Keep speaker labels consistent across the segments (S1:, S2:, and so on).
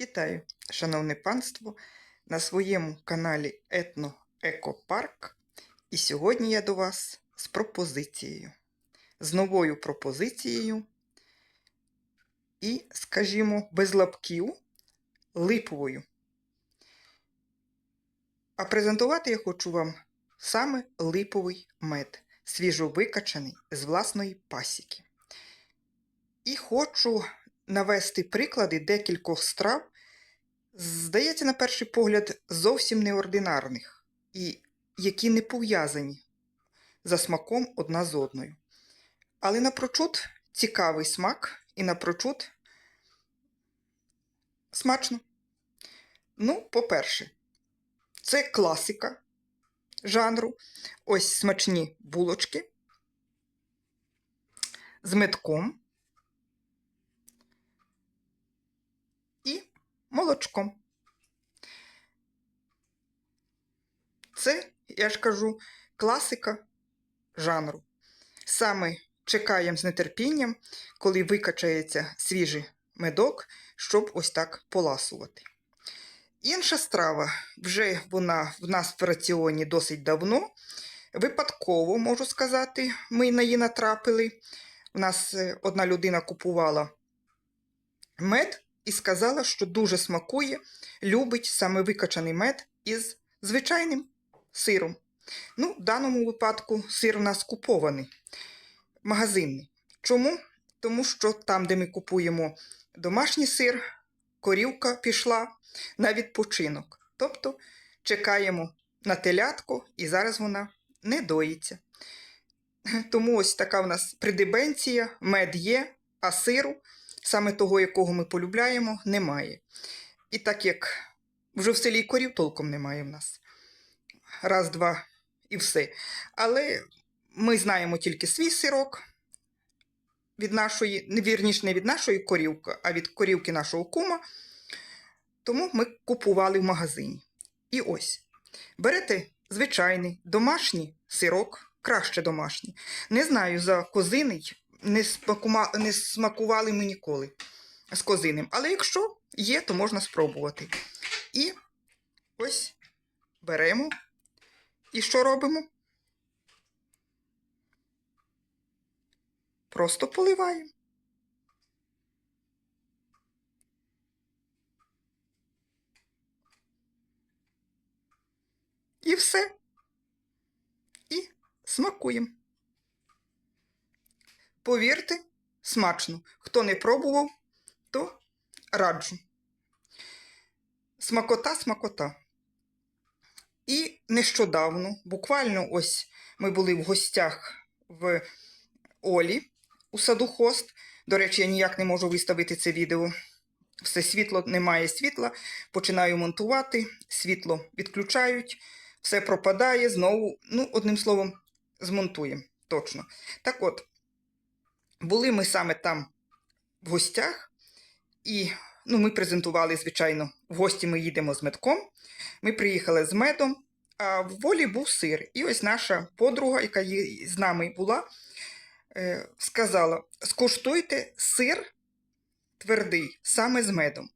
S1: Вітаю, шановне панство, на своєму каналі Етно Екопарк. І сьогодні я до вас з пропозицією. З новою пропозицією і, скажімо, без лапків липовою. А презентувати я хочу вам саме липовий мед, свіжовикачаний з власної пасіки. І хочу навести приклади декількох страв, здається, на перший погляд, зовсім неординарних, і які не пов'язані за смаком одна з одною. Але напрочуд цікавий смак і напрочуд смачно. Ну, по-перше, це класика жанру. Ось смачні булочки з медком. і молочком. Це, я ж кажу, класика жанру. Саме чекаємо з нетерпінням, коли викачається свіжий медок, щоб ось так поласувати. Інша страва, вже вона в нас в раціоні досить давно. Випадково, можу сказати, ми на її натрапили. У нас е, одна людина купувала мед і сказала, що дуже смакує, любить саме викачаний мед із звичайним сиром. Ну, в даному випадку сир у нас купований, магазинний. Чому? Тому що там, де ми купуємо домашній сир, корівка пішла на відпочинок. Тобто чекаємо на телятку, і зараз вона не доїться. Тому ось така в нас придибенція, мед є, а сиру саме того, якого ми полюбляємо, немає. І так як вже в селі корів толком немає в нас. Раз, два і все. Але ми знаємо тільки свій сирок від нашої, вірніше, не від нашої корівки, а від корівки нашого кума. Тому ми купували в магазині. І ось. Берете звичайний домашній сирок, краще домашній. Не знаю за козиний, не, смакума, не смакували ми ніколи з козиним. Але якщо є, то можна спробувати. І ось беремо. І що робимо? Просто поливаємо. І все. І смакуємо. Повірте, смачно. Хто не пробував, то раджу. Смакота, смакота. І нещодавно, буквально ось ми були в гостях в Олі у саду Хост. До речі, я ніяк не можу виставити це відео. Все світло, немає світла, починаю монтувати, світло відключають, все пропадає, знову, ну, одним словом, змонтуємо. Точно. Так от, були ми саме там в гостях, і ну, ми презентували, звичайно, в гості ми їдемо з медком. Ми приїхали з медом, а в волі був сир. І ось наша подруга, яка з нами була, е, сказала: скуштуйте сир твердий, саме з медом.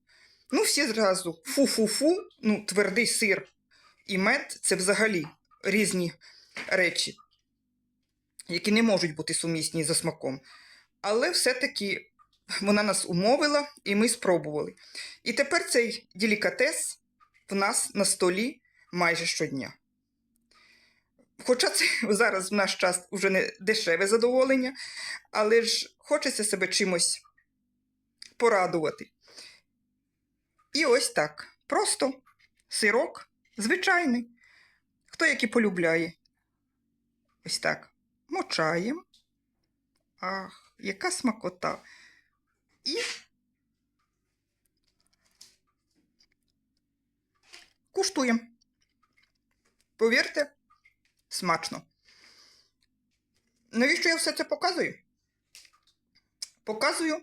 S1: Ну, всі зразу фу-фу-фу, ну, твердий сир і мед це взагалі різні речі, які не можуть бути сумісні за смаком. Але все-таки вона нас умовила, і ми спробували. І тепер цей делікатес в нас на столі майже щодня. Хоча це зараз в наш час вже не дешеве задоволення, але ж хочеться себе чимось порадувати. І ось так. Просто сирок звичайний. Хто який полюбляє. Ось так. Мочаємо. Ах, яка смакота. І куштуємо. Повірте, смачно. Навіщо я все це показую? Показую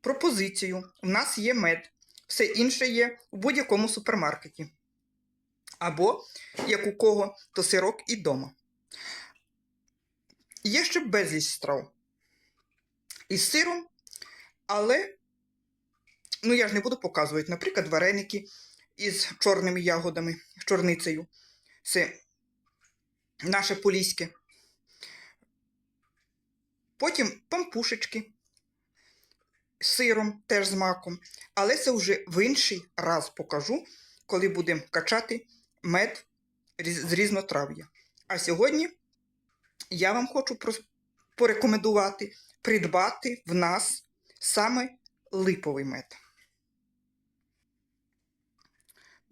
S1: пропозицію. У нас є мед. Все інше є в будь-якому супермаркеті. Або, як у кого, то сирок і дома. Є ще безліч страв із сиром, але Ну, я ж не буду показувати, наприклад, вареники із чорними ягодами, з чорницею. Це наше поліське. Потім пампушечки з сиром, теж з маком. Але це вже в інший раз покажу, коли будемо качати мед з різнотрав'я. А сьогодні я вам хочу порекомендувати придбати в нас саме липовий мед.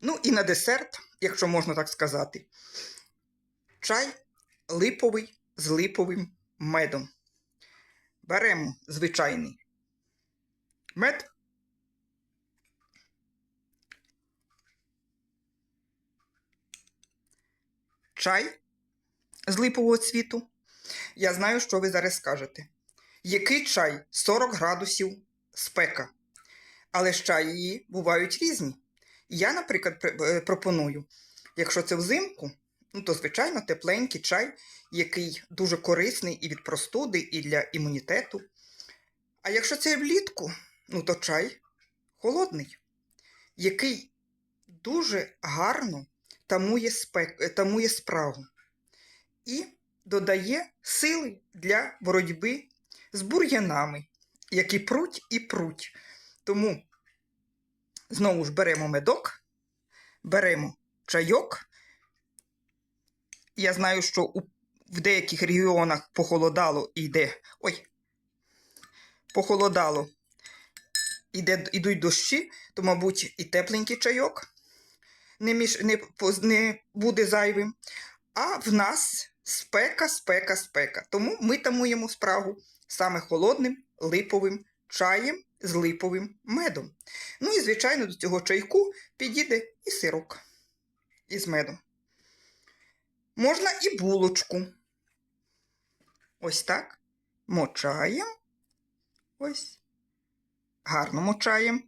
S1: Ну і на десерт, якщо можна так сказати, чай липовий з липовим медом. Беремо звичайний мед. Чай з липового цвіту. Я знаю, що ви зараз скажете. Який чай 40 градусів спека. Але ж чаї бувають різні. Я, наприклад, е, пропоную, якщо це взимку, ну то звичайно тепленький чай, який дуже корисний і від простуди, і для імунітету. А якщо це влітку, ну то чай холодний, який дуже гарно тамує, спек... е, тамує спрагу і додає сили для боротьби з бур'янами, які пруть і пруть. Тому знову ж беремо медок, беремо чайок. Я знаю, що у, в деяких регіонах похолодало і йде. Ой, похолодало, іде, ідуть дощі, то, мабуть, і тепленький чайок не, між, не, не буде зайвим. А в нас спека, спека, спека. Тому ми тамуємо спрагу саме холодним липовим чаєм з липовим медом. Ну і, звичайно, до цього чайку підійде і сирок із медом. Можна і булочку. Ось так. Мочаємо. Ось. Гарно мочаємо.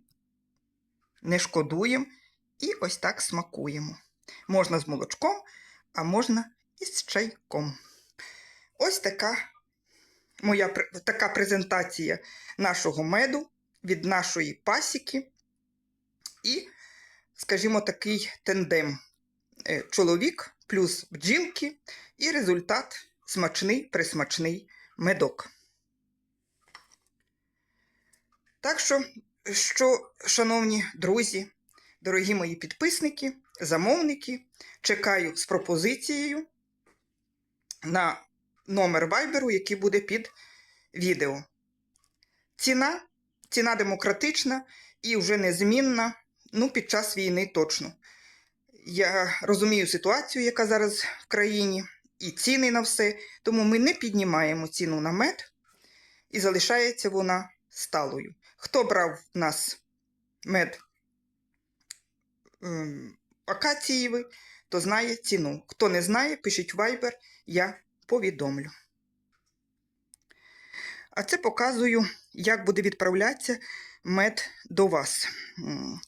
S1: Не шкодуємо. І ось так смакуємо. Можна з молочком, а можна і з чайком. Ось така моя така презентація нашого меду від нашої пасіки. І, скажімо, такий тендем. Е, Чоловік плюс бджілки, і результат смачний, присмачний медок. Так що, що, шановні друзі, дорогі мої підписники, замовники, чекаю з пропозицією на номер вайберу, який буде під відео. Ціна, ціна демократична і вже незмінна, ну, під час війни точно. Я розумію ситуацію, яка зараз в країні, і ціни на все, тому ми не піднімаємо ціну на мед, і залишається вона сталою. Хто брав в нас мед ем, акацієвий, то знає ціну. Хто не знає, пишіть в Viber, я повідомлю. А це показую, як буде відправлятися мед до вас. М,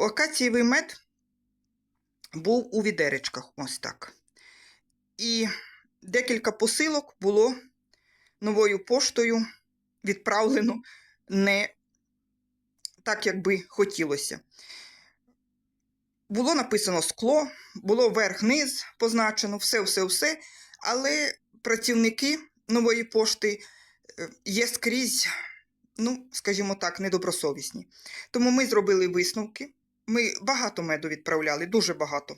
S1: Акацієвий мед був у відеречках, ось так. І декілька посилок було новою поштою відправлено не так, як би хотілося. Було написано скло, було верх-низ позначено, все-все-все, але працівники нової пошти е, є скрізь, ну, скажімо так, недобросовісні. Тому ми зробили висновки. Ми багато меду відправляли, дуже багато,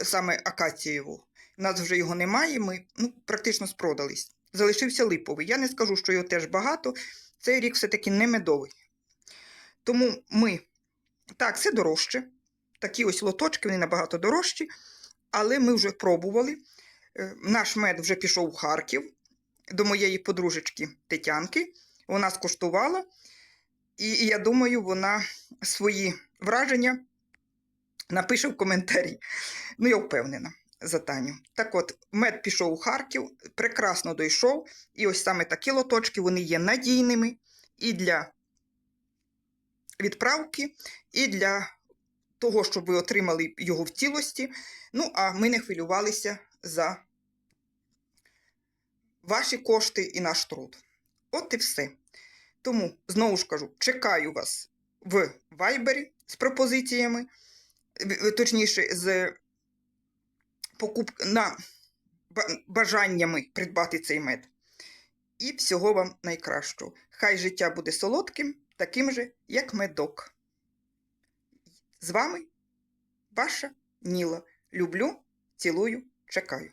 S1: е, саме акацієвого. У нас вже його немає, ми ну, практично спродались. Залишився липовий. Я не скажу, що його теж багато. Цей рік все-таки не медовий. Тому ми, так, це дорожче. Такі ось лоточки, вони набагато дорожчі, але ми вже пробували. Е, Наш мед вже пішов в Харків до моєї подружечки Тетянки. Вона скуштувала, і, і я думаю, вона свої враження напише в коментарі. Ну, я впевнена за Таню. Так от, мед пішов у Харків, прекрасно дійшов. І ось саме такі лоточки вони є надійними і для відправки, і для того, щоб ви отримали його в цілості. Ну, а ми не хвилювалися за ваші кошти і наш труд. От і все. Тому знову ж кажу, чекаю вас в Вайбері з пропозиціями, точніше, з покуп... на бажаннями придбати цей мед. І всього вам найкращого. Хай життя буде солодким, таким же, як медок. З вами ваша Ніла. Люблю, цілую, чекаю.